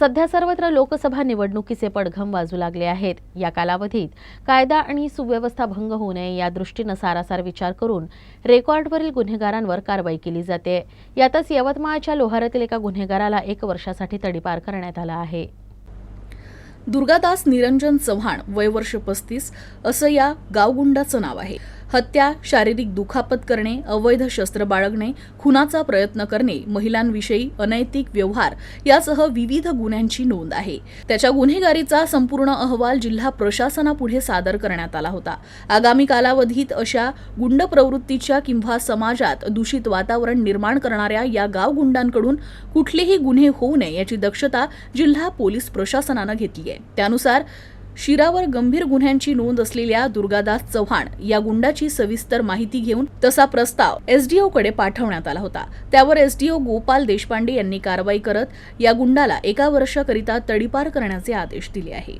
सध्या सर्वत्र लोकसभा निवडणुकीचे पडघम वाजू लागले आहेत. या कालावधीत कायदा आणि सुव्यवस्था भंग होऊ नये या दृष्टीनं सारासार विचार करून रेकॉर्डवरील गुन्हेगारांवर कारवाई केली जाते. यातच यवतमाळच्या लोहारातील एका गुन्हेगाराला एक वर्षासाठी तडीपार करण्यात आला आहे. दुर्गादास निरंजन चव्हाण वय वर्ष पस्तीस असं या गावगुंडाचं नाव आहे. हत्या शारीरिक दुखापत करणे अवैध शस्त्र बाळगणे खुनाचा प्रयत्न करणे महिलांविषयी अनैतिक व्यवहार यासह विविध गुन्ह्यांची नोंद आहे. त्याच्या गुन्हेगारीचा संपूर्ण अहवाल जिल्हा प्रशासनापुढे सादर करण्यात आला होता. आगामी कालावधीत अशा गुंड प्रवृत्तीच्या किंवा समाजात दूषित वातावरण निर्माण करणाऱ्या या गावगुंडांकडून कुठलेही गुन्हे होऊ नये याची दक्षता जिल्हा पोलीस प्रशासनानं घेतली आहे. त्यानुसार शिरावर गंभीर गुन्ह्यांची नोंद असलेल्या दुर्गादास चव्हाण या गुंडाची सविस्तर माहिती घेऊन तसा प्रस्ताव एसडीओ कडे पाठवण्यात आला होता. त्यावर एसडीओ गोपाल देशपांडे यांनी कारवाई करत या गुंडाला एका वर्षाकरिता तडीपार करण्याचे आदेश दिले आहे.